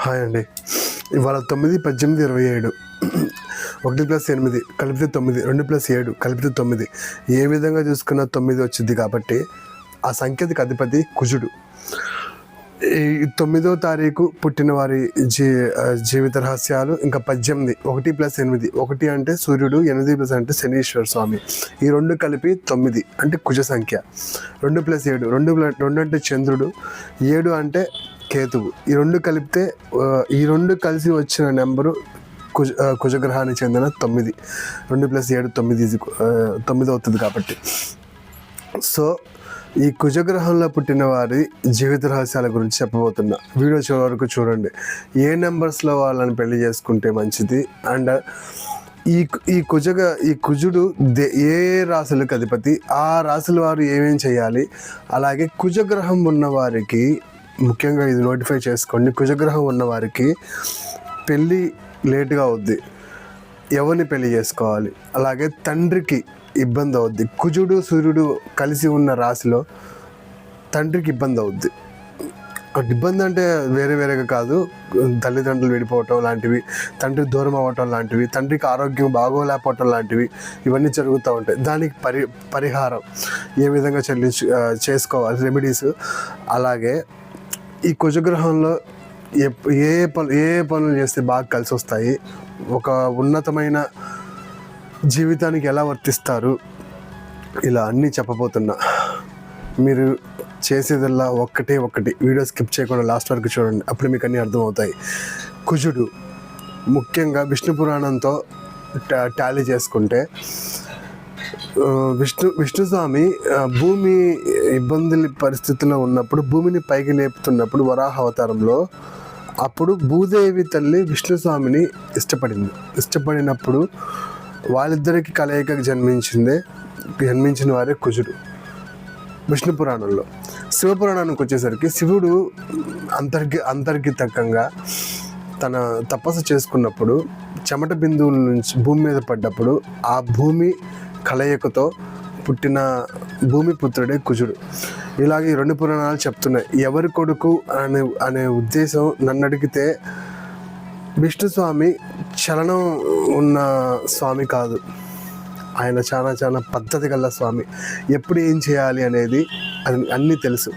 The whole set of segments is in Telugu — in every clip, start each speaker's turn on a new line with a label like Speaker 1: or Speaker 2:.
Speaker 1: హాయ్ అండి. ఇవాళ తొమ్మిది పద్దెనిమిది ఇరవై ఏడు. ఒకటి ప్లస్ ఎనిమిది కలిపితే తొమ్మిది రెండు ప్లస్ ఏడు కలిపితే తొమ్మిది. ఏ విధంగా చూసుకున్నా తొమ్మిది వచ్చింది కాబట్టి ఆ సంకేతిక అధిపతి కుజుడు. ఈ తొమ్మిదో తారీఖు పుట్టిన వారి జీ జీవిత రహస్యాలు ఇంకా పద్దెనిమిది ఒకటి ప్లస్ ఎనిమిది ఒకటి అంటే సూర్యుడు ఎనిమిది ప్లస్ అంటే శనీశ్వర స్వామి. ఈ రెండు కలిపి తొమ్మిది అంటే కుజ సంఖ్య. రెండు ప్లస్ ఏడు రెండు రెండు అంటే చంద్రుడు ఏడు అంటే కేతువు ఈ రెండు కలిపితే ఈ రెండు కలిసి వచ్చిన నెంబరు కుజ కుజగ్రహానికి చెందిన తొమ్మిది. రెండు ప్లస్ ఏడు తొమ్మిది తొమ్మిది అవుతుంది కాబట్టి. సో ఈ కుజగ్రహంలో పుట్టిన వారి జీవిత రహస్యాల గురించి చెప్పబోతున్నా. వీడియో చివరి వరకు చూడండి. ఏ నెంబర్స్లో వాళ్ళని పెళ్ళి చేసుకుంటే మంచిది? అండ్ ఈ ఈ కుజగ ఈ కుజుడు దే ఏ రాశులకు అధిపతి? ఆ రాశుల వారు ఏమేం చేయాలి? అలాగే కుజగ్రహం ఉన్న వారికి ముఖ్యంగా ఇది నోటిఫై చేసుకోండి. కుజగ్రహం ఉన్న వారికి పెళ్ళి లేటుగా అవుద్ది. ఎవరిని పెళ్ళి చేసుకోవాలి? అలాగే తండ్రికి ఇబ్బంది అవుద్ది. కుజుడు సూర్యుడు కలిసి ఉన్న రాశిలో తండ్రికి ఇబ్బంది అవుద్ది. ఇబ్బంది అంటే వేరే వేరేగా కాదు. తల్లిదండ్రులు విడిపోవటం లాంటివి తండ్రి దూరం అవ్వటం లాంటివి తండ్రికి ఆరోగ్యం బాగోలేకపోవటం లాంటివి ఇవన్నీ జరుగుతూ ఉంటాయి. దానికి పరి పరిహారం ఏ విధంగా చెల్లించు చేసుకోవాలి? రెమెడీస్ అలాగే ఈ కుజగ్రహంలో ఏ ఏ పనులు ఏ పనులు చేస్తే బాగా కలిసి వస్తాయి? ఒక ఉన్నతమైన జీవితానికి ఎలా వర్తిస్తారు? ఇలా అన్నీ చెప్పబోతున్నా. మీరు చేసేదల్లా ఒక్కటే ఒక్కటి వీడియో స్కిప్ చేయకుండా లాస్ట్ వరకు చూడండి. అప్పుడు మీకు అన్నీ అర్థమవుతాయి. కుజుడు ముఖ్యంగా విష్ణు పురాణంతో ట్యాలీ టాలీ చేసుకుంటే విష్ణు విష్ణుస్వామి ఆ, భూమి ఇబ్బందుల పరిస్థితిలో ఉన్నప్పుడు భూమిని పైకి లేపుతున్నప్పుడు వరాహ అవతారంలో అప్పుడు భూదేవి తల్లి విష్ణుస్వామిని ఇష్టపడింది. ఇష్టపడినప్పుడు వాళ్ళిద్దరికి కలయిక జన్మించిందే జన్మించిన వారే కుజుడు. విష్ణు పురాణంలో. శివపురాణానికి వచ్చేసరికి శివుడు అంతర్గి అంతర్గితకంగా తన తపస్సు చేసుకున్నప్పుడు చెమట బిందువుల నుంచి భూమి మీద పడ్డప్పుడు ఆ భూమి కలయికతో పుట్టిన భూమి పుత్రుడే కుజుడు. ఇలాగే ఈ రెండు పురాణాలు చెప్తున్నాయి. ఎవరి కొడుకు అనే అనే ఉద్దేశం నన్ను అడిగితే విష్ణు స్వామి చలనం ఉన్న స్వామి కాదు. ఆయన చాలా చాలా పద్ధతి గల స్వామి. ఎప్పుడు ఏం చేయాలి అనేది అది అన్నీ తెలుసు.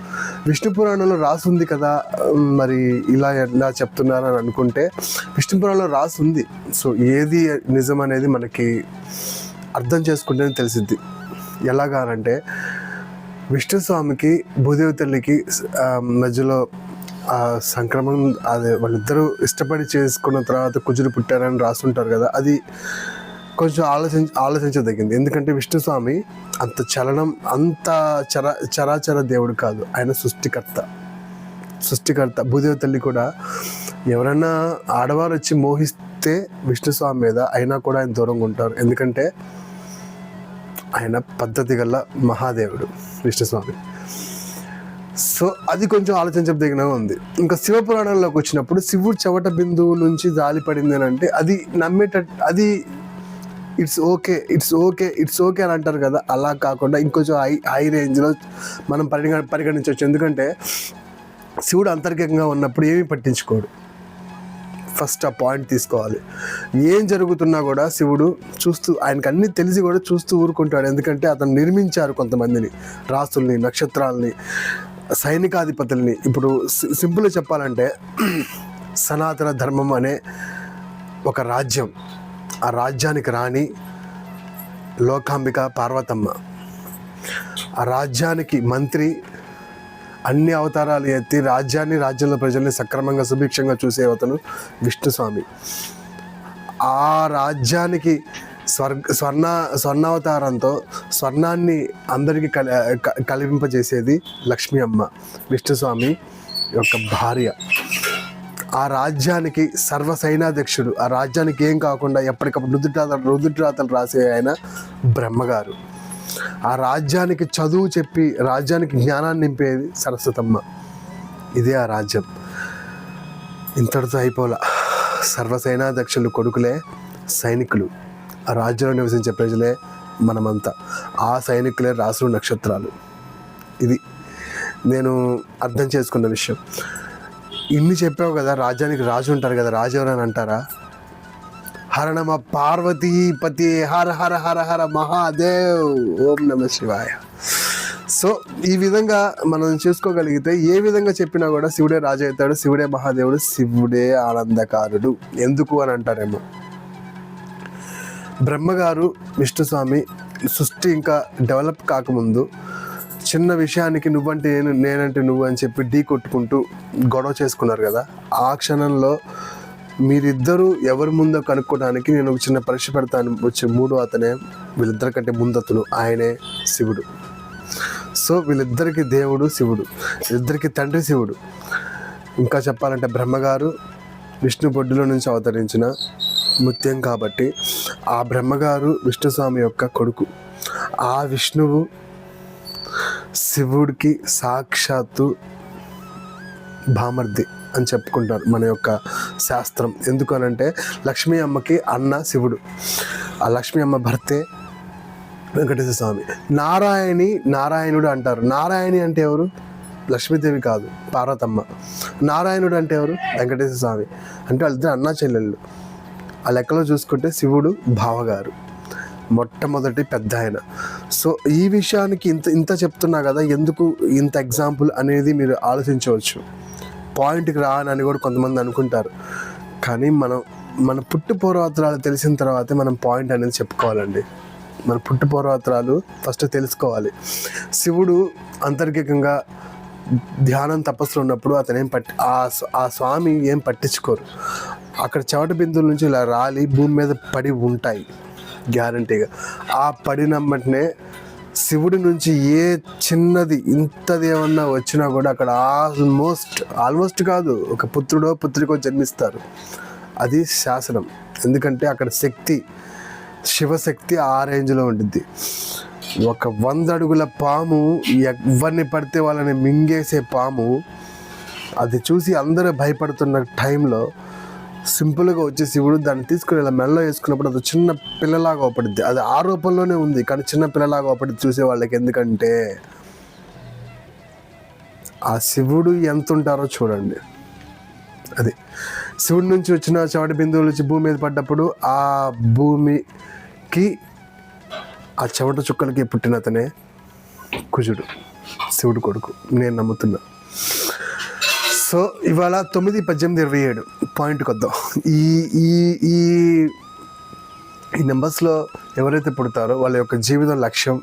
Speaker 1: విష్ణు పురాణంలో రాసుంది కదా మరి ఇలా ఎలా చెప్తున్నారు అని అనుకుంటే విష్ణు పురాణంలో రాసుంది సో ఏది నిజం అనేది మనకి అర్థం చేసుకుంటేనే తెలిసిద్ది. ఎలాగానంటే విష్ణు స్వామికి భూదేవి తల్లికి మధ్యలో సంక్రమణం అదే వాళ్ళిద్దరూ ఇష్టపడి చేసుకున్న తర్వాత కుజులు పుట్టారని రాస్తుంటారు కదా అది కొంచెం ఆలోచించ ఆలోచించదగింది. ఎందుకంటే విష్ణు స్వామి అంత చలనం అంత చర చరాచర దేవుడు కాదు. ఆయన సృష్టికర్త. సృష్టికర్త. భూదేవి తల్లి కూడా ఎవరైనా ఆడవారు వచ్చి మోహిస్తే విష్ణు స్వామి మీద అయినా కూడా ఆయన దూరంగా ఉంటారు. ఎందుకంటే ఆయన పద్ధతి గల మహాదేవుడు విష్ణుస్వామి. సో అది కొంచెం ఆలోచించదగినగా ఉంది. ఇంకా శివపురాణంలోకి వచ్చినప్పుడు శివుడు చెవట బిందువు నుంచి జాలి పడింది అని అంటే అది నమ్మేటట్టు అది it's okay it's okay it's okay అని అంటారు కదా. అలా కాకుండా ఇంకొంచెం హై హై రేంజ్లో మనం పరిగణ పరిగణించవచ్చు. ఎందుకంటే శివుడు అంతర్గతంగా ఉన్నప్పుడు ఏమీ పట్టించుకోడు. ఫస్ట్ ఆ పాయింట్ తీసుకోవాలి. ఏం జరుగుతున్నా కూడా శివుడు చూస్తూ ఆయనకు అన్నీ తెలిసి కూడా చూస్తూ ఊరుకుంటాడు. ఎందుకంటే అతను నిర్మించారు కొంతమందిని. రాసుల్ని నక్షత్రాలని సైనికాధిపతుల్ని. ఇప్పుడు సింపుల్గా చెప్పాలంటే సనాతన ధర్మం అనే ఒక రాజ్యం. ఆ రాజ్యానికి రాణి లోకాంబిక పార్వతమ్మ. ఆ రాజ్యానికి మంత్రి అన్ని అవతారాలు ఎత్తి రాజ్యాన్ని రాజ్యంలో ప్రజల్ని సక్రమంగా సుభిక్షంగా చూసే అతను విష్ణుస్వామి. ఆ రాజ్యానికి స్వర్గ స్వర్ణ స్వర్ణావతారంతో స్వర్ణాన్ని అందరికీ కలి క- కలిపింపజేసేది లక్ష్మీ అమ్మ విష్ణుస్వామి యొక్క భార్య. ఆ రాజ్యానికి సర్వ సైనాధ్యక్షుడు ఆ రాజ్యానికి ఏం కాకుండా ఎప్పటికప్పుడు రుద్రరాతలు రుద్రరాతలు రాసే ఆయన బ్రహ్మగారు. ఆ రాజ్యానికి చదువు చెప్పి రాజ్యానికి జ్ఞానాన్ని నింపేది సరస్వతమ్మ. ఇదే ఆ రాజ్యం. ఇంతటితో అయిపోలా. సర్వసేనాధ్యక్షులు కొడుకులే సైనికులు. ఆ రాజ్యంలో నివసించే ప్రజలే మనమంతా. ఆ సైనికులే రాసులు నక్షత్రాలు. ఇది నేను అర్థం చేసుకున్న విషయం. ఇన్ని చెప్పావు కదా రాజ్యానికి రాజు ఉంటారు కదా రాజు ఎవరని అంటారా? హర నమ పార్వతీపతి హర హర హర హర మహాదేవ్ ఓం నమ శివాయ సో ఈ విధంగా మనం చూసుకోగలిగితే ఏ విధంగా చెప్పినా కూడా శివుడే రాజు అవుతాడు శివుడే మహాదేవుడు శివుడే ఆనందకారుడు. ఎందుకు అని అంటారేమో? బ్రహ్మగారు విష్ణుస్వామి సృష్టి ఇంకా డెవలప్ కాకముందు చిన్న విషయానికి నువ్వంటే నేను నేనంటే నువ్వు అని చెప్పి ఢీ కొట్టుకుంటూ గొడవ చేసుకున్నారు కదా. ఆ క్షణంలో మీరిద్దరూ ఎవరి ముందో కనుక్కోవడానికి నేను ఒక చిన్న పరీక్ష పెడతాను. వచ్చే మూడో అతనే వీళ్ళిద్దరికంటే ముందతను ఆయనే శివుడు. సో వీళ్ళిద్దరికి దేవుడు శివుడు. వీళ్ళిద్దరికి తండ్రి శివుడు. ఇంకా చెప్పాలంటే బ్రహ్మగారు విష్ణు బొడ్డులో నుంచి అవతరించిన ముత్యం కాబట్టి ఆ బ్రహ్మగారు విష్ణుస్వామి యొక్క కొడుకు. ఆ విష్ణువు శివుడికి సాక్షాత్తు భామర్ది. అని చెప్పుకుంటారు మన యొక్క శాస్త్రం. ఎందుకనంటే లక్ష్మీ అమ్మకి అన్న శివుడు. ఆ లక్ష్మీ అమ్మ భర్తే వెంకటేశ్వర స్వామి. నారాయణి నారాయణుడు అంటారు. నారాయణి అంటే ఎవరు? లక్ష్మీదేవి కాదు పార్వతమ్మ. నారాయణుడు అంటే ఎవరు? వెంకటేశ్వర స్వామి. అంటే వాళ్ళిద్దరు అన్నా చెల్లెళ్ళు. ఆ లెక్కలో చూసుకుంటే శివుడు బావగారు. మొట్టమొదటి పెద్ద ఆయన. సో ఈ విషయానికి ఇంత ఇంత చెప్తున్నా కదా ఎందుకు ఇంత ఎగ్జాంపుల్ అనేది మీరు ఆలోచించవచ్చు. పాయింట్కి రానని కూడా కొంతమంది అనుకుంటారు. కానీ మనం మన పుట్టు పూర్వోత్తరాలు తెలిసిన తర్వాతే మనం పాయింట్ అనేది చెప్పుకోవాలండి. మన పుట్టు పూర్వోత్తరాలు ఫస్ట్ తెలుసుకోవాలి. శివుడు అంతర్గికంగా ధ్యానం తపస్సులు ఉన్నప్పుడు అతను ఏం పట్టి ఆ ఆ స్వామి ఏం పట్టించుకోరు. అక్కడ చెవట బిందువుల నుంచి ఇలా రాలి భూమి మీద పడి ఉంటాయి. గ్యారంటీగా. ఆ పడినమ్మటనే శివుడి నుంచి ఏ చిన్నది ఇంతది ఏమన్నా వచ్చినా కూడా అక్కడ ఆల్మోస్ట్ ఆల్మోస్ట్ కాదు ఒక పుత్రుడో పుత్రికో జన్మిస్తారు. అది శాసనం. ఎందుకంటే అక్కడ శక్తి శివశక్తి ఆ రేంజ్లో ఉంటుంది ఒక వంద అడుగుల పాము ఎవరిని పడితే వాళ్ళని మింగేసే పాము అది చూసి అందరూ భయపడుతున్న టైంలో సింపుల్గా వచ్చే శివుడు దాన్ని తీసుకుని ఇలా మెల్ల వేసుకున్నప్పుడు అది చిన్న పిల్లలాగా అవపడుద్ది. అది ఆ రూపంలోనే ఉంది కానీ చిన్న పిల్లలాగా అవపడి చూసే వాళ్ళకి. ఎందుకంటే ఆ శివుడు ఎంత ఉంటారో చూడండి. అది శివుడి నుంచి వచ్చిన చవటి బిందువులు వచ్చి భూమి మీద పడ్డప్పుడు ఆ భూమికి ఆ చెమట చుక్కలకి పుట్టిన అతనే కుజుడు శివుడు కొడుకు. నేను నమ్ముతున్నా. సో ఇవాళ తొమ్మిది పద్దెనిమిది ఇరవై ఏడు. పాయింట్కి వద్దాం ఈ ఈ ఈ ఈ నెంబర్స్లో ఎవరైతే పుడతారో వాళ్ళ యొక్క జీవితం లక్ష్యం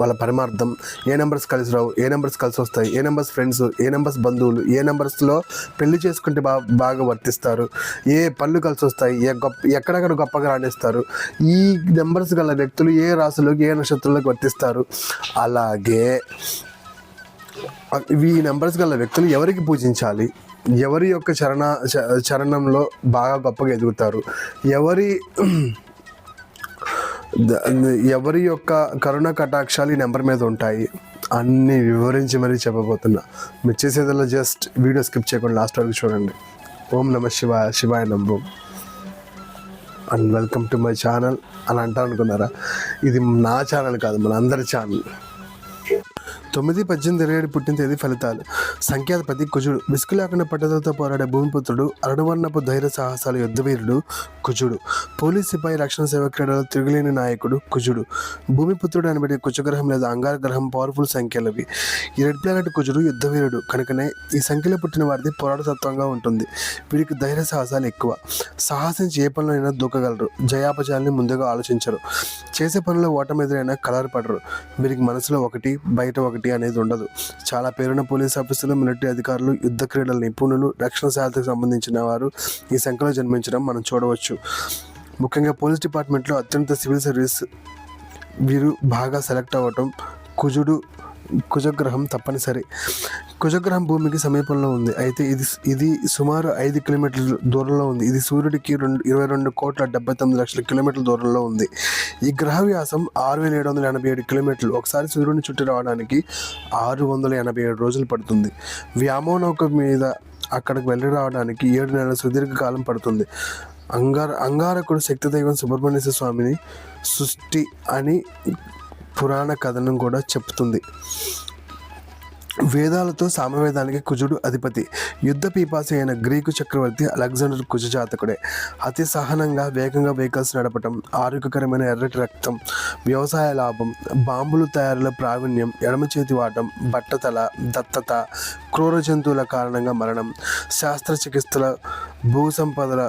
Speaker 1: వాళ్ళ పరమార్థం ఏ నెంబర్స్ కలిసి రావు ఏ నెంబర్స్ కలిసి వస్తాయి ఏ నెంబర్స్ ఫ్రెండ్స్ ఏ నెంబర్స్ బంధువులు ఏ నెంబర్స్లో పెళ్ళి చేసుకుంటే బాగా బాగా వర్తిస్తారు ఏ పళ్ళు కలిసి వస్తాయి ఏ గొప్ప ఎక్కడెక్కడ గొప్పగా రాణిస్తారు ఈ నెంబర్స్ గల వ్యక్తులు ఏ రాశులకు ఏ నక్షత్రంలోకి వర్తిస్తారు? అలాగే ఈ నెంబర్స్ గల వ్యక్తులు ఎవరికి పూజించాలి? ఎవరి యొక్క చరణ చ- చరణంలో బాగా గొప్పగా ఎదుగుతారు? ఎవరి ఎవరి యొక్క కరుణ కటాక్షాలు ఈ నెంబర్ మీద ఉంటాయి? అన్ని వివరించి మరీ చెప్పబోతున్నా. మీరు చేసేదల్లా జస్ట్ వీడియో స్కిప్ చేయకుండా లాస్ట్ వరకు చూడండి. ఓం నమ శివాయ శివాయ నంబం. And welcome to my channel. అని అంటారు అనుకున్నారా ఇది నా ఛానల్ కాదు మన అందరి ఛానల్. తొమ్మిది పద్దెనిమిది ఇరవై ఏడు పుట్టిన తేదీ ఫలితాలు. సంఖ్యాధిపతి కుజుడు. విసుగు లేకుండా పట్టుదలతో పోరాడే భూమిపుత్రుడు అరుణవర్ణపు ధైర్య సాహసాల యుద్ధవీరుడు కుజుడు. పోలీస్ సిపాయి రక్షణ సేవ క్రీడలో తిరుగులేని నాయకుడు కుజుడు. భూమిపుత్రుడు అనబడే కుజగ్రహం లేదా అంగార గ్రహం పవర్ఫుల్ సంఖ్యలవి. ఈ రెడ్ ప్లానెట్ కుజుడు యుద్ధవీరుడు. కనుకనే ఈ సంఖ్యలో పుట్టిన వారిది పోరాటతత్వంగా ఉంటుంది. వీరికి ధైర్య సాహసాలు ఎక్కువ. సాహసించి ఏ పనులైనా దూకగలరు. జయాపజయాల్ని ముందుగా ఆలోచించరు. చేసే పనుల ఓటమి ఎదురైనా కలర్ పడరు. వీరికి మనసులో ఒకటి బయట ఒకటి అనేది ఉండదు. చాలా పేరున్న పోలీస్ ఆఫీసులు మిలిటరీ అధికారులు యుద్ధ క్రీడల నిపుణులు రక్షణ శాఖకు సంబంధించిన వారు ఈ సంఖ్యలో జన్మించడం మనం చూడవచ్చు. ముఖ్యంగా పోలీస్ డిపార్ట్మెంట్లో అత్యంత సివిల్ సర్వీస్ వీరు బాగా సెలెక్ట్ అవ్వటం కుజుడు కుజగ్రహం తప్పనిసరి. కుజగ్రహం భూమికి సమీపంలో ఉంది. అయితే ఇది ఇది సుమారు ఐదు కిలోమీటర్ల దూరంలో ఉంది. ఇది సూర్యుడికి రెండు ఇరవై రెండు కోట్ల డెబ్బై తొమ్మిది లక్షల కిలోమీటర్ల దూరంలో ఉంది. ఈ గ్రహ వ్యాసం ఆరు వేల ఏడు వందల ఎనభై ఏడు కిలోమీటర్లు. ఒకసారి సూర్యుడిని చుట్టి రావడానికి ఆరు వందల ఎనభై ఏడు రోజులు పడుతుంది. వ్యామోనౌక మీద అక్కడికి వెళ్ళి రావడానికి ఏడు నెలల సుదీర్ఘ కాలం పడుతుంది. అంగార అంగారకుడు శక్తి దైవం సుబ్రహ్మణ్య స్వామిని సృష్టి అని పురాణ కథనం కూడా చెప్తుంది. వేదాలతో సామవేదానికి కుజుడు అధిపతి. యుద్ధ పీపాసి అయిన గ్రీకు చక్రవర్తి అలెగ్జాండర్ కుజజాతకుడే అతి సహనంగా వేగంగా వెహికల్స్ నడపటం ఆరోగ్యకరమైన ఎర్రటి రక్తం వ్యవసాయ లాభం బాంబులు తయారీలో ప్రావీణ్యం ఎడమ చేతి వాటం బట్టతల దత్తత క్రూర జంతువుల కారణంగా మరణం శస్త్రచికిత్సల భూ సంపదల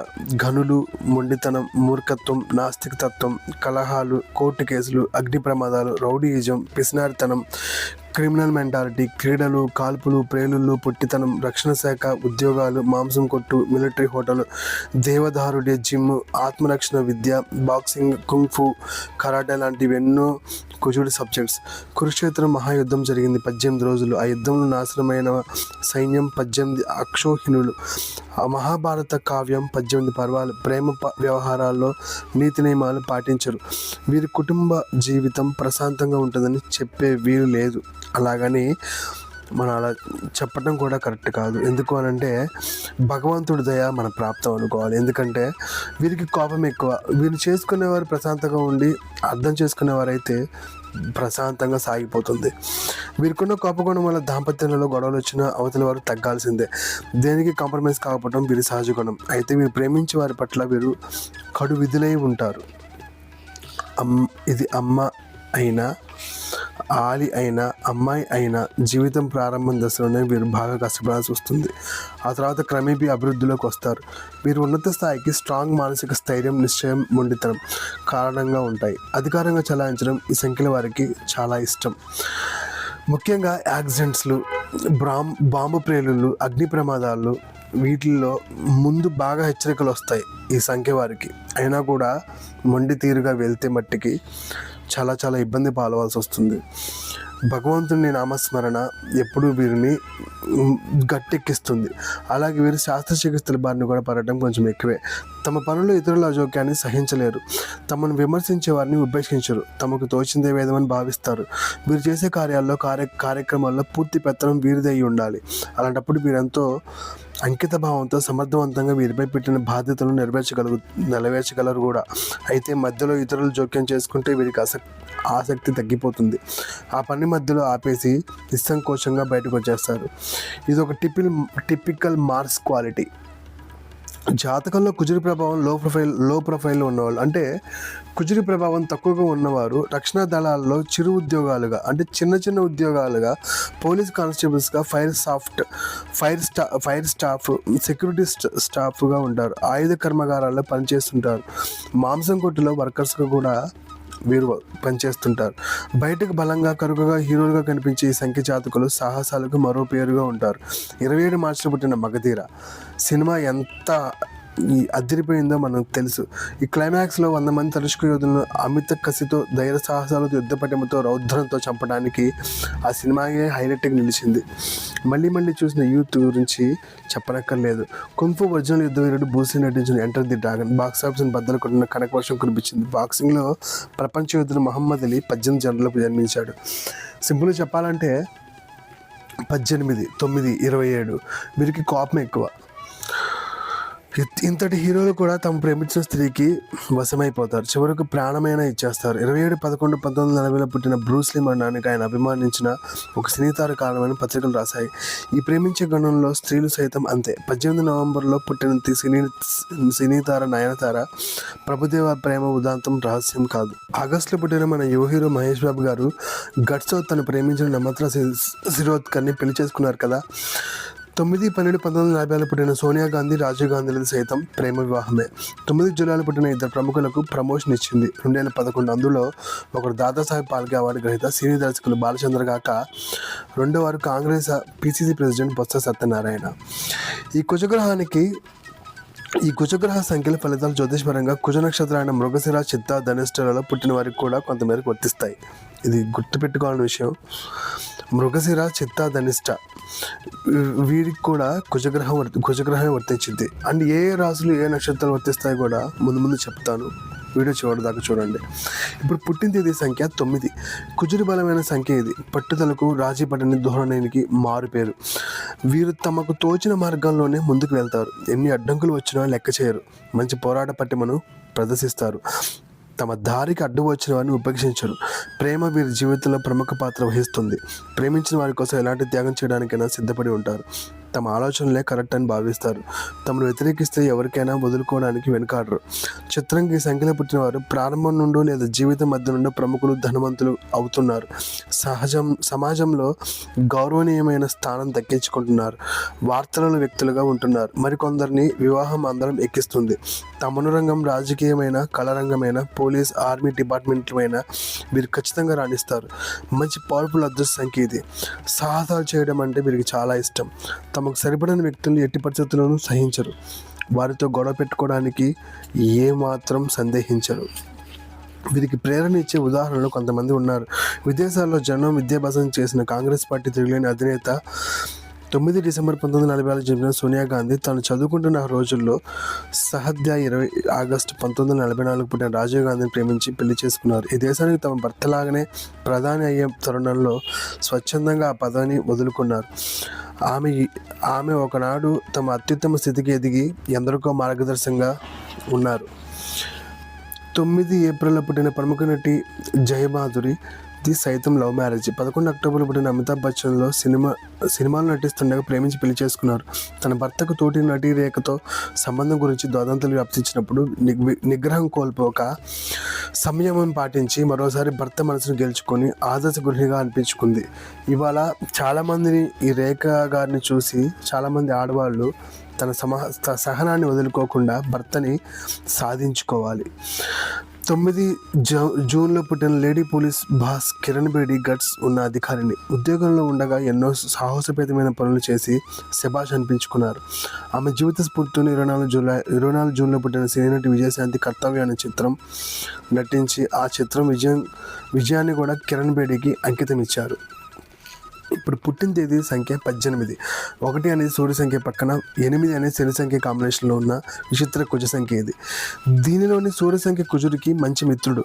Speaker 1: గనులు మొండితనం మూర్ఖత్వం నాస్తికతత్వం కలహాలు కోర్టు కేసులు అగ్ని ప్రమాదాలు రౌడీయిజం పిసినారితనం క్రిమినల్ మెంటాలిటీ క్రీడలు కాల్పులు ప్రేలుళ్ళు పుట్టితనం రక్షణ శాఖ ఉద్యోగాలు మాంసం కొట్టు మిలిటరీ హోటల్ దేవదారుడి జిమ్ ఆత్మరక్షణ విద్య బాక్సింగ్ కుంఫు కరాటే లాంటివి ఎన్నో కుజుడి సబ్జెక్ట్స్. కురుక్షేత్రం మహాయుద్ధం జరిగింది పద్దెనిమిది రోజులు. ఆ యుద్ధంలో నాశనమైన సైన్యం పద్దెనిమిది అక్షోహిణులు. మహాభారత కావ్యం పద్దెనిమిది పర్వాలు. ప్రేమ వ్యవహారాల్లో నీతి నియమాలు పాటించరు. వీరి కుటుంబ జీవితం ప్రశాంతంగా ఉంటుందని చెప్పే వీలు లేదు. అలాగని మనం అలా చెప్పడం కూడా కరెక్ట్ కాదు. ఎందుకు అని అంటే భగవంతుడి దయ మన ప్రాప్తం అనుకోవాలి. ఎందుకంటే వీరికి కోపం ఎక్కువ. వీరు చేసుకునేవారు ప్రశాంతంగా ఉండి అర్థం చేసుకునేవారైతే ప్రశాంతంగా సాగిపోతుంది. వీరికున్న కోపగుణం వల్ల దాంపత్యంలో గొడవలు వచ్చిన అవతల వారు తగ్గాల్సిందే. దేనికి కాంప్రమైజ్ కాకపోవడం వీరి సహజ గుణం. అయితే వీరు ప్రేమించే వారి పట్ల వీరు కడు విధులై ఉంటారు. అమ్ ఇది అమ్మ అయినా ఆలి అయినా అమ్మాయి అయినా జీవితం ప్రారంభం దశలోనే వీరు బాగా కష్టపడాల్సి వస్తుంది. ఆ తర్వాత క్రమేపీ అభివృద్ధిలోకి వస్తారు. వీరు ఉన్నత స్థాయికి స్ట్రాంగ్ మానసిక స్థైర్యం నిశ్చయం మొండితనం కారణంగా ఉంటాయి. అధికారంగా చలాయించడం ఈ సంఖ్యల వారికి చాలా ఇష్టం. ముఖ్యంగా యాక్సిడెంట్స్లు బ్రామ్ బాంబు ప్రేలులు అగ్ని ప్రమాదాలు వీటిల్లో ముందు బాగా హెచ్చరికలు వస్తాయి ఈ సంఖ్య వారికి. అయినా కూడా మొండి తీరుగా వెళ్తే మట్టికి చాలా చాలా ఇబ్బంది పాలవలసి వస్తుంది. భగవంతుని నామస్మరణ ఎప్పుడూ వీరిని గట్టెక్కిస్తుంది. అలాగే వీరు శాస్త్రచికిత్సల బారిని కూడా పడటం కొంచెం ఎక్కువే. తమ పనులు ఇతరుల అజోక్యాన్ని సహించలేరు. తమను విమర్శించే వారిని ఉపేక్షించరు తమకు తోచిందే వేదమని భావిస్తారు. వీరు చేసే కార్యాల్లో కార్య కార్యక్రమాల్లో పూర్తి పెత్తనం వీరిదై ఉండాలి. అలాంటప్పుడు వీరెంతో అంకిత భావంతో సమర్థవంతంగా వీరిపై పెట్టిన బాధ్యతలను నెరవేర్చగలుగు నెరవేర్చగలరు కూడా. అయితే మధ్యలో ఇతరులు జోక్యం చేసుకుంటే వీరికి ఆసక్తి ఆసక్తి తగ్గిపోతుంది. ఆ పని మధ్యలో ఆపేసి నిస్సంకోచంగా బయటకు వచ్చేస్తారు. ఇది ఒక టిపిల్ టిపికల్ మార్స్ క్వాలిటీ. జాతకంలో కుజురి ప్రభావం లో ప్రొఫైల్లో ప్రొఫైల్లో ఉన్నవాళ్ళు. అంటే కుజురి ప్రభావం తక్కువగా ఉన్నవారు రక్షణ దళాల్లో చిరు ఉద్యోగాలుగా అంటే చిన్న చిన్న ఉద్యోగాలుగా పోలీస్ కానిస్టేబుల్స్గా ఫైర్ సాఫ్ట్ ఫైర్ స్టా ఫైర్ స్టాఫ్ సెక్యూరిటీ స్టాఫ్గా ఉంటారు. ఆయుధ కర్మాగారాల్లో పనిచేస్తుంటారు. మాంసం కొట్టులో వర్కర్స్గా కూడా వీరు పనిచేస్తుంటారు. బయటకు బలంగా కరుకుగా హీరోలుగా కనిపించే ఈ సంఖ్య జాతకులు సాహసాలకు మరో పేరుగా ఉంటారు. ఇరవై ఏడు మార్చిలో పుట్టిన మగధీర. సినిమా ఎంత అదిరిపోయిందో మనకు తెలుసు. ఈ క్లైమాక్స్లో వంద మంది తలుచుకు యోధులను అమిత కసితో ధైర్య సాహసాలతో యుద్ధ పటిమతో రౌద్రంతో చంపడానికి ఆ సినిమాయే హైలైట్గా నిలిచింది. మళ్ళీ మళ్ళీ చూసిన యూత్ గురించి చెప్పనక్కర్లేదు. కుంఫు ఒరిజినల్ యుద్ధ వీరుడు బూసి నటించిన ఎంటర్ ది డ్రాగన్ బాక్స్ ఆఫీస్ని బద్దలు కొట్టిన కనక వర్షం కురిపించింది. బాక్సింగ్లో ప్రపంచ యోధుడు మహమ్మద్ అలీ పద్దెనిమిది జనరలకు జన్మించాడు. సింపుల్గా చెప్పాలంటే పద్దెనిమిది తొమ్మిది ఇరవై ఏడు వీరికి కోపం ఎక్కువ. ఇంతటి హీరోలు కూడా తమ ప్రేమించిన స్త్రీకి వశమైపోతారు. చివరకు ప్రాణమైన ఇచ్చేస్తారు. ఇరవై ఏడు పదకొండు పంతొమ్మిది వందల నలభైలో పుట్టిన బ్రూస్లీ మరణానికి ఆయన అభిమానించిన ఒక సినీతార కారణమైన పత్రికలు రాశాయి. ఈ ప్రేమించే గణంలో స్త్రీలు సైతం అంతే. పద్దెనిమిది నవంబర్లో పుట్టిన సినీ సినీతార నయనతార ప్రభుదేవ ప్రేమ ఉదాంతం రహస్యం కాదు. ఆగస్టులో పుట్టిన మన యువ హీరో మహేష్ బాబు గారు గట్స్తో తను ప్రేమించిన నమత్ర శిరోత్కర్ని పెళ్ళి చేసుకున్నారు కదా. తొమ్మిది పన్నెండు పంతొమ్మిది నలభై ఆరులో పుట్టిన సోనియా గాంధీ రాజీవ్ గాంధీలది సైతం ప్రేమ వివాహమే. తొమ్మిది జూలైలో పుట్టిన ఇద్దరు ప్రముఖులకు ప్రమోషన్ ఇచ్చింది. రెండు వేల పదకొండు అందులో ఒకరు దాదాసాహెబ్ పాల్కే అవార్డు గ్రహీత సినీ దర్శకులు బాలచంద్ర గాక రెండో వారు Congress PCC president Botsa Satyanarayana. ఈ కుజగ్రహానికి ఈ కుజగ్రహ సంఖ్యల ఫలితాలు జ్యోతిషపరంగా కుజ నక్షత్రాన్ని మృగశిర చిత్త ధనిష్టలలో పుట్టిన వారికి కూడా కొంతమేరకు వర్తిస్తాయి. ఇది గుర్తుపెట్టుకోవాలని విషయం. మృగశిర చిత్త ధనిష్ట వీరికి కూడా కుజగ్రహం వర్తి కుజగ్రహం వర్తించింది. అండ్ ఏ ఏ రాశులు ఏ నక్షత్రాలు వర్తిస్తాయి కూడా ముందు ముందు చెప్తాను. వీడియో చివరి దాకా చూడండి. ఇప్పుడు పుట్టిన తేదీ సంఖ్య తొమ్మిది. కుజుడి బలమైన సంఖ్య ఇది. పట్టుదలకు రాజీ పడని ధోరణికి మారు పేరు వీరు తమకు తోచిన మార్గంలోనే ముందుకు వెళ్తారు. ఎన్ని అడ్డంకులు వచ్చినా లెక్క చేయరు. మంచి పోరాట పట్టిమను ప్రదర్శిస్తారు. తమ దారికి అడ్డు వచ్చిన వారిని ఉపేక్షించరు. ప్రేమ వీరి జీవితంలో ప్రముఖ పాత్ర వహిస్తుంది. ప్రేమించిన వారి కోసం ఎలాంటి త్యాగం చేయడానికైనా సిద్ధపడి ఉంటారు. తమ ఆలోచనలే కరెక్ట్ అని భావిస్తారు. తమను వ్యతిరేకిస్తే ఎవరికైనా వదులుకోవడానికి వెనుకాడరు. చిత్రంకి సంఖ్యలో పుట్టిన వారు ప్రారంభం నుండి లేదా జీవితం మధ్య నుండి ప్రముఖులు ధనవంతులు అవుతున్నారు. సహజం సమాజంలో గౌరవనీయమైన స్థానం దక్కించుకుంటున్నారు. వార్తలను వ్యక్తులుగా ఉంటున్నారు. మరికొందరిని వివాహం అందరం ఎక్కిస్తుంది. తమను రంగం రాజకీయమైన కళారంగమైన పోలీస్ ఆర్మీ డిపార్ట్మెంట్లమైన వీరు ఖచ్చితంగా రాణిస్తారు. మంచి పవర్ఫుల్ అదృష్ట సంఖ్య ఇది. సాహసాలు చేయడం అంటే వీరికి చాలా ఇష్టం. తమకు సరిపడిన వ్యక్తులను ఎట్టి పరిస్థితుల్లోనూ సహించరు. వారితో గొడవ పెట్టుకోవడానికి ఏమాత్రం సందేహించరు. వీరికి ప్రేరణ ఇచ్చే ఉదాహరణలు కొంతమంది ఉన్నారు. విదేశాల్లో జనం విద్యాభ్యాసం చేసిన కాంగ్రెస్ పార్టీ తిరుగులేని అధినేత తొమ్మిది డిసెంబర్ పంతొమ్మిది వందల నలభై ఆరు జరిగిన సోనియా గాంధీ తాను చదువుకుంటున్న రోజుల్లో సహద్య ఇరవై ఆగస్టు పంతొమ్మిది వందల నలభై నాలుగు పుట్టిన రాజీవ్ గాంధీని ప్రేమించి పెళ్ళి చేసుకున్నారు. ఈ దేశానికి తమ భర్తలాగానే ప్రధాని అయ్యే తరుణంలో స్వచ్ఛందంగా ఆ పదవిని వదులుకున్నారు. ఆమె ఆమె ఒకనాడు తమ అత్యుత్తమ స్థితికి ఎదిగి ఎందరికో మార్గదర్శంగా ఉన్నారు. తొమ్మిది ఏప్రిల్లో పుట్టిన ప్రముఖ నటి జయమాధురి ది సైతం లవ్ మ్యారేజ్. పదకొండు అక్టోబర్ పుట్టిన అమితాబ్ బచ్చన్లో సినిమా సినిమాలు నటిస్తుండగా ప్రేమించి పెళ్ళి చేసుకున్నారు. తన భర్తకు తోటి నటి రేఖతో సంబంధం గురించి దోదంతలు వ్యాప్తించినప్పుడు నిగ్రహం కోల్పోక సంయమం పాటించి మరోసారి భర్త మనసును గెలుచుకొని ఆదర్శ గృహిణిగా అనిపించుకుంది. ఇవాళ చాలామందిని ఈ రేఖ గారిని చూసి చాలామంది ఆడవాళ్ళు తన సమ సహనాన్ని వదులుకోకుండా భర్తని సాధించుకోవాలి. తొమ్మిది జూన్లో పుట్టిన lady police boss Kiran Bedi guts ఉన్న అధికారిని ఉద్యోగంలో ఉండగా ఎన్నో సాహసపేతమైన పనులు చేసి శభాష్ అనిపించుకున్నారు. ఆమె జీవిత స్ఫూర్తిని ఇరవై నాలుగు జూలై ఇరవై నాలుగు జూన్లో పుట్టిన సినీనటి విజయశాంతి కర్తవ్య అనే చిత్రం నటించి ఆ చిత్రం విజయం విజయాన్ని కూడా కిరణ్ బేడికి అంకితం ఇచ్చారు ఇప్పుడు పుట్టిన తేదీ సంఖ్య పద్దెనిమిది. ఒకటి అనేది సూర్య సంఖ్య పక్కన ఎనిమిది అనేది శని సంఖ్య కాంబినేషన్లో ఉన్న విచిత్ర కుజ సంఖ్య ఇది. దీనిలోని సూర్య సంఖ్య కుజుడికి మంచి మిత్రుడు.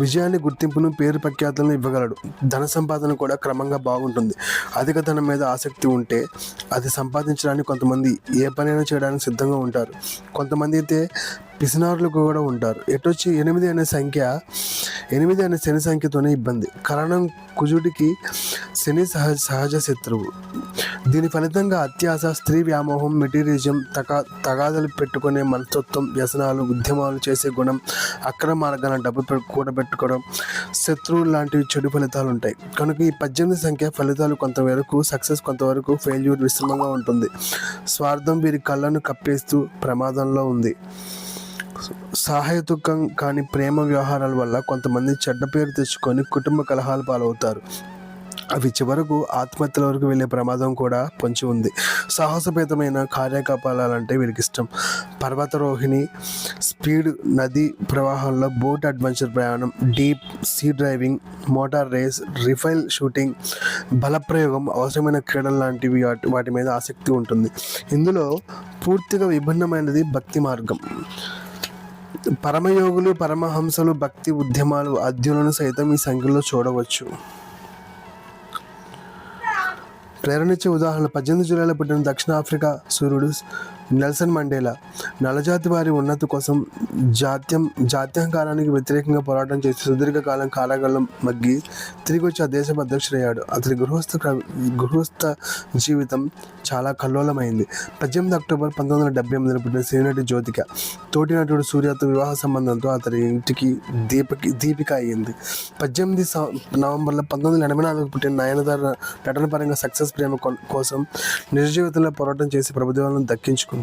Speaker 1: విజయాన్ని గుర్తింపును పేరు ప్రఖ్యాతులను ఇవ్వగలడు. ధన సంపాదన కూడా క్రమంగా బాగుంటుంది. అధిక ధనం మీద ఆసక్తి ఉంటే అది సంపాదించడానికి కొంతమంది ఏ పనైనా చేయడానికి సిద్ధంగా ఉంటారు. కొంతమంది అయితే పిసినారులు కూడా ఉంటారు. ఎటొచ్చి ఎనిమిది అనే సంఖ్య ఎనిమిది అనే శని సంఖ్యతోనే ఇబ్బంది. కారణం కుజుడికి శని సహజ సహజ శత్రువు. దీని ఫలితంగా అత్యాస స్త్రీ వ్యామోహం మెటీరియలిజం తగా తగాదలు పెట్టుకునే మనస్తత్వం వ్యసనాలు ఉద్యమాలు చేసే గుణం అక్రమ మార్గాల డబ్బు పె- కూడబెట్టుకోవడం శత్రువులు లాంటివి చెడు ఫలితాలు ఉంటాయి. కనుక ఈ పద్దెనిమిది సంఖ్య ఫలితాలు కొంతవరకు సక్సెస్ కొంతవరకు ఫెయిల్యూర్ విశ్రమంగా ఉంటుంది. స్వార్థం వీరి కళ్ళను కప్పేస్తూ ప్రమాదంలో ఉంది. సహాయతుకం కాని ప్రేమ వ్యవహారాల వల్ల కొంతమంది చెడ్డ పేరు తెచ్చుకొని కుటుంబ కలహాలు పాలవుతారు. అవి చివరకు ఆత్మహత్యల వరకు వెళ్ళే ప్రమాదం కూడా పొంచి ఉంది. సాహసపేతమైన కార్యకలాపాలంటే వీరికి ఇష్టం పర్వతారోహిణి స్పీడ్ నది ప్రవాహంలో బోట్ అడ్వెంచర్ ప్రయాణం deep sea driving motor race rifle shooting బలప్రయోగం అవసరమైన క్రీడలు లాంటివి వాటి- వాటి మీద ఆసక్తి ఉంటుంది. ఇందులో పూర్తిగా విభిన్నమైనది భక్తి మార్గం. పరమయోగులు పరమహంసలు భక్తి ఉద్యమాలు అధ్యులను సైతం ఈ సంఖ్యలో చూడవచ్చు. ప్రేరణించే ఉదాహరణ పద్దెనిమిది జూలైలో పుట్టిన దక్షిణాఫ్రికా సూర్యుడు నెల్సన్ మండేలా నలజాతి వారి ఉన్నతి కోసం జాత్యం జాత్యహంకారానికి వ్యతిరేకంగా పోరాటం చేసి సుదీర్ఘకాలం కారాగారం మగ్గి తిరిగి వచ్చి ఆ దేశపు అధ్యక్షుడయ్యాడు. అతని గృహస్థ గృహస్థ జీవితం చాలా కల్లోలమైంది. పద్దెనిమిది అక్టోబర్ పంతొమ్మిది వందల డెబ్బై ఎనిమిదిలో పుట్టిన శ్రీనటి జ్యోతిక. తోటి నటుడు సూర్యతో వివాహ సంబంధంతో అతని ఇంటికి దీపకి దీపిక అయ్యింది. పద్దెనిమిది నవంబర్లో పంతొమ్మిది వందల ఎనభై నాలుగు పుట్టిన నయనతార నటన పరంగా సక్సెస్ ప్రేమ కోసం నిజ జీవితంలో పోరాటం చేసి ప్రభుత్వాలను దక్కించుకుంది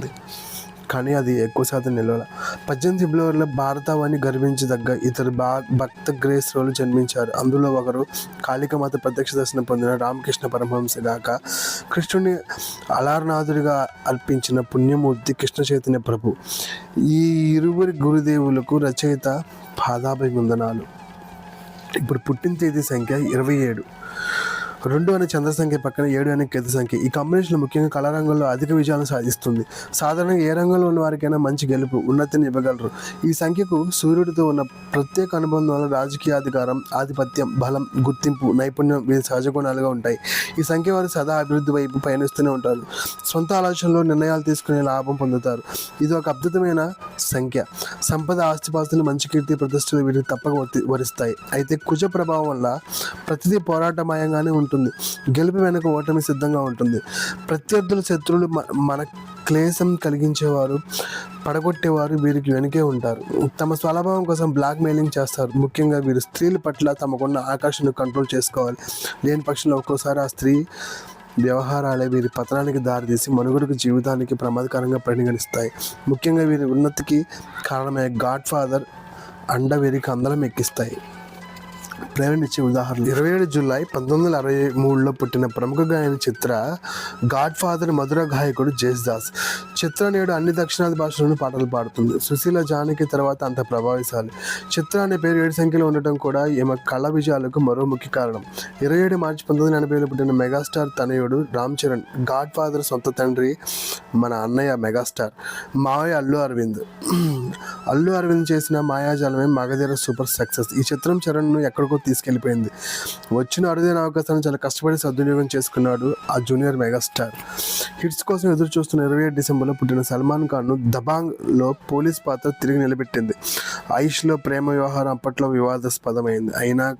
Speaker 1: కానీ అది ఎక్కువ శాతం నిల్వల. పద్దెనిమిది ఫిబ్రవరిలో భారతావాణి గర్వించదగ్గ ఇతరు భా భక్త గ్రేస్రోలు జన్మించారు. అందులో ఒకరు కాళికమాత ప్రత్యక్ష దర్శనం పొందిన రామకృష్ణ పరమహంస గాక కృష్ణుని అలారనాథుడిగా అర్పించిన పుణ్యమూర్తి కృష్ణ చైతన్య ప్రభు. ఈ ఇరువురి గురుదేవులకు రచయిత పాదాభివందనాలు. ఇప్పుడు పుట్టిన తేదీ సంఖ్య ఇరవై ఏడు. రెండు అనే చంద్ర సంఖ్య పక్కన ఏడు అనే కేతు సంఖ్య. ఈ కాంబినేషన్ ముఖ్యంగా కళారంగంలో అధిక విజయాలను సాధిస్తుంది. సాధారణంగా ఏ రంగంలో ఉన్న వారికైనా మంచి గెలుపు ఉన్నతిని ఇవ్వగలరు. ఈ సంఖ్యకు సూర్యుడితో ఉన్న ప్రత్యేక అనుబంధం వల్ల రాజకీయ అధికారం ఆధిపత్యం బలం గుర్తింపు నైపుణ్యం వీరి సహజ గుణాలుగా ఉంటాయి. ఈ సంఖ్య వారు సదా అభివృద్ధి వైపు పయనిస్తూనే ఉంటారు. సొంత ఆలోచనలో నిర్ణయాలు తీసుకునే లాభం పొందుతారు. ఇది ఒక అద్భుతమైన సంఖ్య. సంపద ఆస్తిపాస్తులు మంచి కీర్తి ప్రతిష్టలు వీరికి తప్పక వరిస్తాయి. అయితే కుజ ప్రభావం వల్ల ప్రతిదీ పోరాటమయంగానే ఉంటుంది. గెలుపు వెనుక ఓటమి సిద్ధంగా ఉంటుంది. ప్రత్యర్థుల శత్రువులు మన క్లేశం కలిగించేవారు పడగొట్టేవారు వీరికి వెనుకే ఉంటారు. తమ స్వలాభం కోసం బ్లాక్ మెయిలింగ్ చేస్తారు. ముఖ్యంగా వీరు స్త్రీల పట్ల తమకున్న ఆకర్షణను కంట్రోల్ చేసుకోవాలి. లేని పక్షంలో ఒక్కోసారి ఆ స్త్రీ వ్యవహారాలే వీరి పతనానికి దారితీసి మనుగడకు జీవితానికి ప్రమాదకరంగా పరిగణిస్తాయి. ముఖ్యంగా వీరి ఉన్నతికి కారణమయ్యే గాడ్ ఫాదర్ అండ వీరికి అందలం ఎక్కిస్తాయి. ప్రేరణిచ్చే ఉదాహరణ ఇరవై ఏడు జూలై పంతొమ్మిది వందల అరవై మూడులో పుట్టిన ప్రముఖ గాయని చిత్ర గాడ్ ఫాదర్ మధుర గాయకుడు జేస్దాస్. చిత్ర నేడు అన్ని దక్షిణాది భాషలను పాటలు పాడుతుంది. సుశీల జానకి తర్వాత అంత ప్రభావశాలి. చిత్ర అనే పేరు ఏడు సంఖ్యలో ఉండటం కూడా ఈమె కళ విజయాలకు మరో ముఖ్య కారణం. ఇరవై ఏడు మార్చి పంతొమ్మిది వందల ఎనభైలో పుట్టిన మెగాస్టార్ తనయుడు రామ్ చరణ్ గాడ్ ఫాదర్ సొంత తండ్రి మన అన్నయ్య మెగాస్టార్ మావయ్య అల్లు అరవింద్. అల్లు అరవింద్ చేసిన మాయాజాలమే మగధీర సూపర్ సక్సెస్. ఈ చిత్రం చరణ్ను ఎక్కడికో తీసుకెళ్ళిపోయింది వచ్చిన అరుదైన అవకాశాన్ని చాలా కష్టపడి సద్వినియోగం చేసుకున్నాడు ఆ జూనియర్ మెగాస్టార్. హిట్స్ కోసం ఎదురు చూస్తున్న ఇరవై ఏడు డిసెంబర్లో పుట్టిన సల్మాన్ ఖాన్ను దబాంగ్లో పోలీస్ పాత్ర తిరిగి నిలబెట్టింది. ఆయుష్లో ప్రేమ వ్యవహారం అప్పట్లో వివాదాస్పదమైంది. అయినా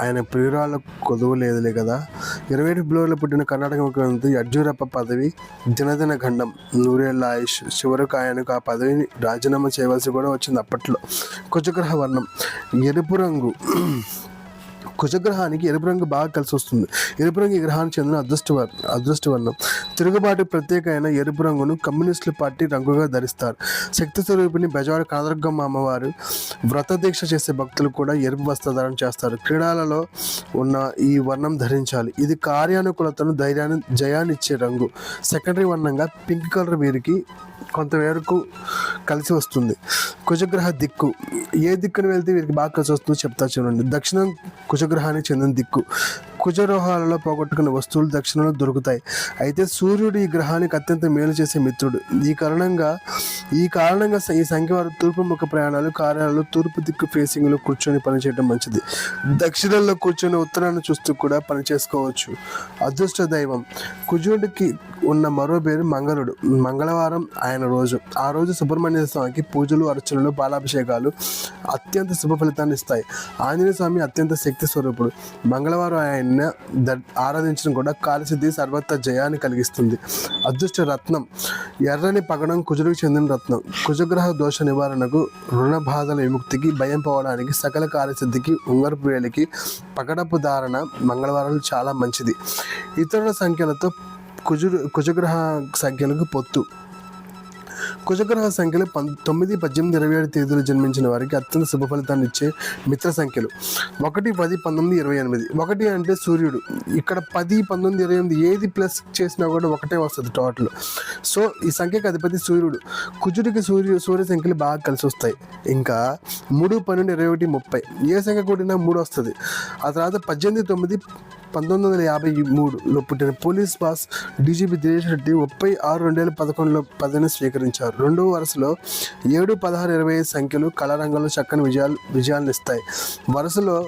Speaker 1: ఆయన ప్రియురాల కొదువు లేదులే కదా. ఇరవై ఏడు ఫిబ్రవరిలో పుట్టిన కర్ణాటక ముఖ్యమంత్రి యడ్యూరప్ప పదవి దినదిన ఖండం. నూరేళ్ళ ఆయుష్. చివరకు ఆయనకు ఆ పదవిని రాజీనామా చేయవలసి కూడా వచ్చింది అప్పట్లో. కుజగ్రహ వర్ణం. ఎరుపు రంగు కుజగ్రహానికి ఎరుపు రంగు బాగా కలిసి వస్తుంది. ఎరుపు రంగు ఈ గ్రహానికి చెందిన అదృష్టవర్ అదృష్టవర్ణం. తిరుగుబాటు ప్రత్యేకమైన ఎరుపు రంగును కమ్యూనిస్టుల పార్టీ రంగుగా ధరిస్తారు. శక్తి స్వరూపిణి బెజవాడ కనదుర్గమ్మ అమ్మవారు వ్రత దీక్ష చేసే భక్తులు కూడా ఎరుపు వస్త్రధారణ చేస్తారు. క్రీడలలో ఉన్న ఈ వర్ణం ధరించాలి. ఇది కార్యానుకూలతను ధైర్యాన్ని జయాన్ని ఇచ్చే రంగు. సెకండరీ వర్ణంగా పింక్ కలర్ వీరికి కొంతమేరకు కలిసి వస్తుంది. కుజగ్రహ దిక్కు. ఏ దిక్కును వెళ్తే వీరికి బాగా కలిసి వస్తుందో చెప్తా చూడండి. దక్షిణం కుజ కుజగ్రహానికి చెందిన దిక్కు. కుజరోహాలలో పోగొట్టుకున్న వస్తువులు దక్షిణంలో దొరుకుతాయి. అయితే సూర్యుడు ఈ గ్రహానికి అత్యంత మేలు చేసే మిత్రుడు. ఈ కారణంగా ఈ కారణంగా ఈ సంఖ్య వారు తూర్పు ముఖ ప్రయాణాలు కార్యాలయాలు తూర్పు దిక్కు ఫేసింగ్లో కూర్చొని పనిచేయడం మంచిది. దక్షిణంలో కూర్చొని ఉత్తరాన్ని చూస్తూ కూడా పని చేసుకోవచ్చు. అదృష్ట దైవం. కుజుడికి ఉన్న మరో పేరు మంగళుడు. మంగళవారం ఆయన రోజు. ఆ రోజు సుబ్రహ్మణ్య స్వామికి పూజలు అర్చనలు పాలాభిషేకాలు అత్యంత శుభ ఫలితాన్ని ఇస్తాయి. ఆంజనేయ స్వామి అత్యంత శక్తి స్వరూపుడు. మంగళవారం ఆయన ఆరాధించిన ఆరాధించడం కూడా కాలసిద్ధి సర్వత్ర జయాన్ని కలిగిస్తుంది. అదృష్ట రత్నం ఎర్రని పగడం కుజుడికి చెందిన రత్నం. కుజగ్రహ దోష నివారణకు రుణ బాధల విముక్తికి భయం పోవడానికి సకల కార్యసిద్ధికి ఉంగరపు వేలికి పగడపు ధారణ మంగళవారాలు చాలా మంచిది. ఇతరుల సంఖ్యలతో కుజుడు కుజగ్రహ సంఖ్యలకు పొత్తు. కుజగ్రహ సంఖ్యలు పం తొమ్మిది పద్దెనిమిది ఇరవై ఏడు తేదీలు జన్మించిన వారికి అత్యంత శుభ ఫలితాన్ని ఇచ్చే మిత్ర సంఖ్యలు. ఒకటి పది పంతొమ్మిది ఇరవై ఎనిమిది. ఒకటి అంటే సూర్యుడు. ఇక్కడ పది పంతొమ్మిది ఇరవై ఎనిమిది ఏది ప్లస్ చేసినా కూడా ఒకటే వస్తుంది టోటల్. సో ఈ సంఖ్యకి అధిపతి సూర్యుడు. కుజుడికి సూర్యు సూర్య సంఖ్యలు బాగా కలిసి వస్తాయి. ఇంకా మూడు పన్నెండు ఇరవై ఒకటి ముప్పై. ఏ సంఖ్య కూడినా మూడు వస్తుంది. ఆ తర్వాత పద్దెనిమిది తొమ్మిది పంతొమ్మిది వందల యాభై మూడులో పుట్టిన police boss DGP Dinesh Reddy ముప్పై ఆరు రెండు వేల పదకొండులో పదవిని స్వీకరించారు. రెండో వరుసలో ఏడు పదహారు ఇరవై ఐదు సంఖ్యలు కళారంగంలో చక్కని విజయాలు విజయాలను ఇస్తాయి. వరుసలో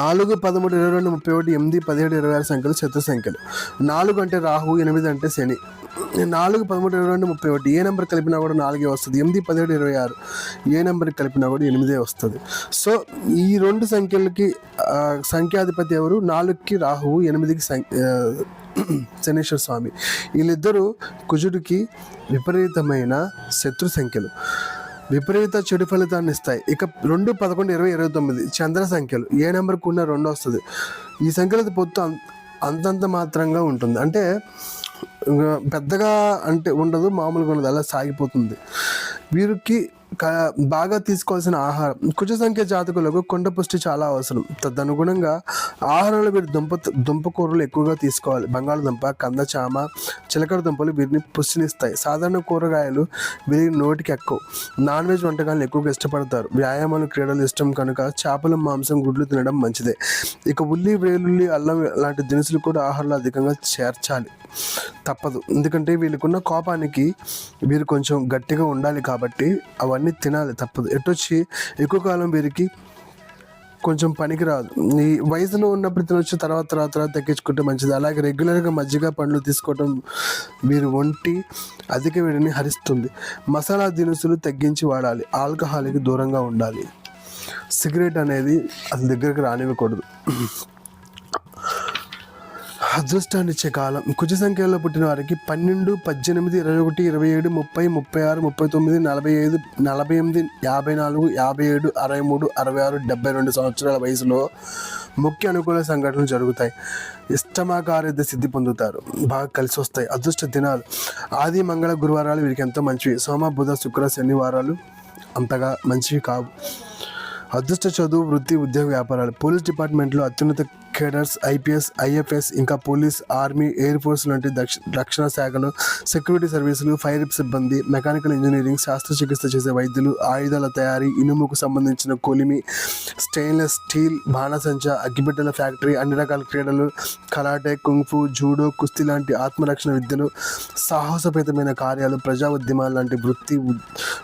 Speaker 1: నాలుగు పదమూడు ఇరవై రెండు ముప్పై ఒకటి ఎనిమిది పదిహేడు ఇరవై ఆరు సంఖ్యలు శత సంఖ్యలు. నాలుగు అంటే రాహు ఎనిమిది అంటే శని. నాలుగు పదమూడు ఇరవై రెండు ముప్పై ఒకటి ఏ నెంబర్ కలిపినా కూడా నాలుగే వస్తుంది. ఎనిమిది పదిహేడు ఇరవై ఆరు ఏ నెంబర్ కలిపినా కూడా ఎనిమిదే వస్తుంది. సో ఈ రెండు సంఖ్యలకి సంఖ్యాధిపతి ఎవరు? నాలుగుకి రాహువు ఎనిమిదికి సం శనేశ్వర స్వామి. వీళ్ళిద్దరూ కుజుడికి విపరీతమైన శత్రు సంఖ్యలు. విపరీత చెడు ఫలితాన్ని ఇస్తాయి. ఇక రెండు పదకొండు ఇరవై ఇరవై తొమ్మిది చంద్ర సంఖ్యలు. ఏ నెంబర్కి ఉన్న రెండు వస్తుంది. ఈ సంఖ్యలతో పొత్తు అంతంత మాత్రంగా ఉంటుంది. అంటే పెద్దగా అంటే ఉండదు మామూలుగా ఉండదు. అలా సాగిపోతుంది. వీరికి బాగా తీసుకోవాల్సిన ఆహారం. కుజ సంఖ్య జాతకులకు కొండ పుష్టి చాలా అవసరం. తదనుగుణంగా ఆహారంలో వీరు దుంప దుంపకూరలు ఎక్కువగా తీసుకోవాలి. బంగాళదుంప కంద చామ చిలకడ దుంపలు వీరిని పుష్టినిస్తాయి. సాధారణ కూరగాయలు వీరికి నోటికి ఎక్కువ. నాన్ వెజ్ వంటకాలను ఎక్కువగా ఇష్టపడతారు. వ్యాయామాలు క్రీడలు ఇష్టం కనుక చేపలు మాంసం గుడ్లు తినడం మంచిదే. ఇక ఉల్లి వేలుల్లి అల్లం లాంటి దినుసులు కూడా ఆహారంలో అధికంగా చేర్చాలి. తప్పదు. ఎందుకంటే వీళ్ళకున్న కోపానికి వీరు కొంచెం గట్టిగా ఉండాలి కాబట్టి అవన్నీ తినాలి తప్పదు. ఎటొచ్చి ఎక్కువ కాలం వీరికి కొంచెం పనికిరాదు ఈ వయసులో ఉన్నప్పుడు తినొచ్చు తర్వాత తర్వాత తర్వాత తగ్గించుకుంటే మంచిది. అలాగే రెగ్యులర్గా మజ్జిగ పండ్లు తీసుకోవటం మీరు ఒంటి అధిక వేడిని హరిస్తుంది. మసాలా దినుసులు తగ్గించి వాడాలి. ఆల్కహాల్కి దూరంగా ఉండాలి. సిగరెట్ అనేది అసలు దగ్గరకు రానివ్వకూడదు. అదృష్టాన్ని ఇచ్చే కాలం. కుజ సంఖ్యలో పుట్టిన వారికి పన్నెండు పద్దెనిమిది ఇరవై ఒకటి ఇరవై ఏడు ముప్పై ముప్పై ఆరు ముప్పై తొమ్మిది నలభై ఐదు నలభై ఎనిమిది యాభై నాలుగు యాభై ఏడు అరవై మూడు అరవై ఆరు డెబ్బై రెండు సంవత్సరాల వయసులో ముఖ్య అనుకూల సంఘటనలు జరుగుతాయి. ఇష్టమాకారిద్ద సిద్ధి పొందుతారు. బాగా కలిసి వస్తాయి. అదృష్ట దినాలు. ఆది మంగళ గురువారాలు వీరికి ఎంతో మంచివి. సోమ బుధ శుక్ర శనివారాలు అంతగా మంచివి కావు. అదృష్ట చదువు వృత్తి ఉద్యోగ వ్యాపారాలు. పోలీస్ డిపార్ట్మెంట్లో అత్యున్నత కేడర్స్ ఐపీఎస్ ఐఎఫ్ఎస్ ఇంకా పోలీస్ ఆర్మీ ఎయిర్ ఫోర్స్ లాంటి రక్షణ శాఖలు సెక్యూరిటీ సర్వీసులు ఫైర్ సిబ్బంది మెకానికల్ ఇంజనీరింగ్ శస్త్రచికిత్స చేసే వైద్యులు ఆయుధాల తయారీ ఇనుముకు సంబంధించిన కొలిమి స్టెయిన్లెస్ స్టీల్ బాణసంచ అగ్గిబిడ్డల ఫ్యాక్టరీ అన్ని రకాల క్రీడలు కరాటే కుంఫు జూడో కుస్తీ లాంటి ఆత్మరక్షణ విద్యలు సాహసపేతమైన కార్యాలు ప్రజా ఉద్యమాలు లాంటి వృత్తి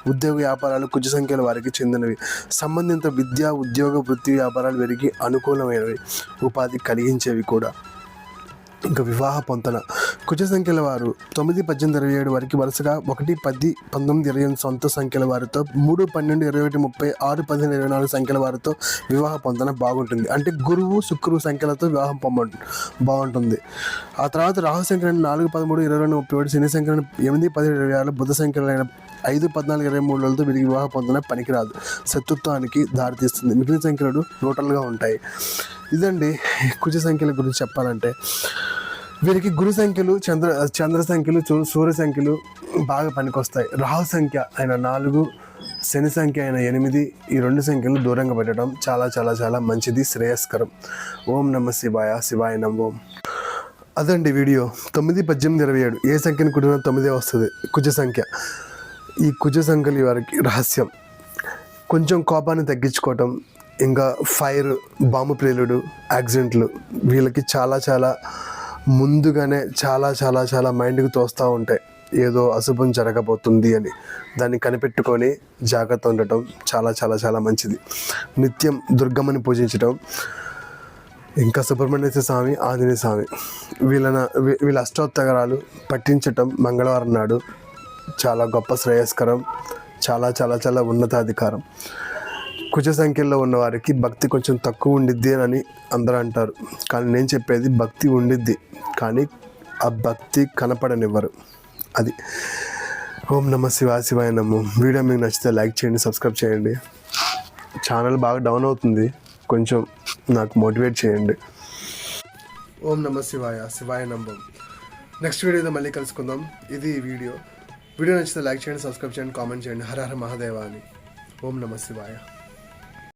Speaker 1: ఉద్యోగ వ్యాపారాలు కుజ సంఖ్యల వారికి చెందినవి. సంబంధిత విద్య ఉద్యోగ వృత్తి వ్యాపారాలు వీరికి అనుకూలమైనవి. ఉపాధి కలిగించేవి కూడా. ఇంకా వివాహ పొంతన. కుజ సంఖ్యల వారు తొమ్మిది పద్దెనిమిది ఇరవై ఏడు వరకు వరుసగా ఒకటి పది పంతొమ్మిది ఇరవై ఎనిమిది సొంత సంఖ్యల వారితో మూడు పన్నెండు ఇరవై ఒకటి ముప్పై ఆరు పదిహేను ఇరవై నాలుగు సంఖ్యల వారితో వివాహ పొందన బాగుంటుంది. అంటే గురువు శుక్రువు సంఖ్యలతో వివాహం పొమ్మ బాగుంటుంది. ఆ తర్వాత రాహు సంఖ్యలను నాలుగు పదమూడు ఇరవై రెండు ముప్పై ఒకటి శని సంఖ్యలను ఎనిమిది పది ఇరవై ఆరు బుధ సంఖ్యలైన ఐదు పద్నాలుగు ఇరవై మూడులతో వీరికి వివాహ పొందన పనికిరాదు. శత్రుత్వానికి దారితీస్తుంది. మిగిలిన సంఖ్యలు న్యూట్రల్గా ఉంటాయి. ఇదండి కుజ సంఖ్యల గురించి చెప్పాలంటే. వీరికి గురు సంఖ్యలు చంద్ర చంద్ర సంఖ్యలు చూ- సూర్య సంఖ్యలు బాగా పనికొస్తాయి. రాహు సంఖ్య అయిన నాలుగు శని సంఖ్య అయిన ఎనిమిది ఈ రెండు సంఖ్యలు దూరంగా పెట్టడం చాలా చాలా చాలా మంచిది శ్రేయస్కరం. ఓం నమ శివాయ శివాయ నమ. ఓం అదండి వీడియో. తొమ్మిది పద్దెనిమిది ఇరవై ఏడు. ఏ సంఖ్యను కుట్టినా తొమ్మిదే వస్తుంది కుజ సంఖ్య. ఈ కుజ సంఖ్యలు వారికి రహస్యం. కొంచెం కోపాన్ని తగ్గించుకోవటం ఇంకా ఫైర్ బాంబు ప్రేలుడు యాక్సిడెంట్లు వీళ్ళకి చాలా చాలా ముందుగానే చాలా చాలా చాలా మైండ్కి తోస్తూ ఉంటాయి. ఏదో అశుభం జరగబోతుంది అని దాన్ని కనిపెట్టుకొని జాగ్రత్త ఉండటం చాలా చాలా చాలా మంచిది. నిత్యం దుర్గమ్మని పూజించటం ఇంకా సుబ్రహ్మణ్య స్వామి ఆంజనేయ స్వామి వీళ్ళన వీ- వీళ్ళ అష్టోత్తరాలు పఠించటం మంగళవారం నాడు చాలా గొప్ప శ్రేయస్కరం చాలా చాలా చాలా ఉన్నతాధికారం. కుజ సంఖ్యలో ఉన్న వారికి భక్తి కొంచెం తక్కువ ఉండిద్ది అని అందరూ అంటారు. కానీ నేను చెప్పేది భక్తి ఉండిద్ది. కానీ ఆ భక్తి కనపడనివ్వరు. అది. ఓం నమ శివాయ శివాయ నమ్ము వీడియో మీకు నచ్చితే లైక్ చేయండి సబ్స్క్రైబ్ చేయండి. ఛానల్ బాగా డౌన్ అవుతుంది. కొంచెం నాకు మోటివేట్ చేయండి. ఓం నమ శివాయ శివాయ నమ్మం నెక్స్ట్ వీడియోలో మళ్ళీ కలుసుకుందాం. ఇది వీడియో. వీడియో నచ్చితే లైక్ చేయండి సబ్స్క్రైబ్ చేయండి కామెంట్ చేయండి. హర హర మహాదేవ అని. ఓం నమ శివాయ.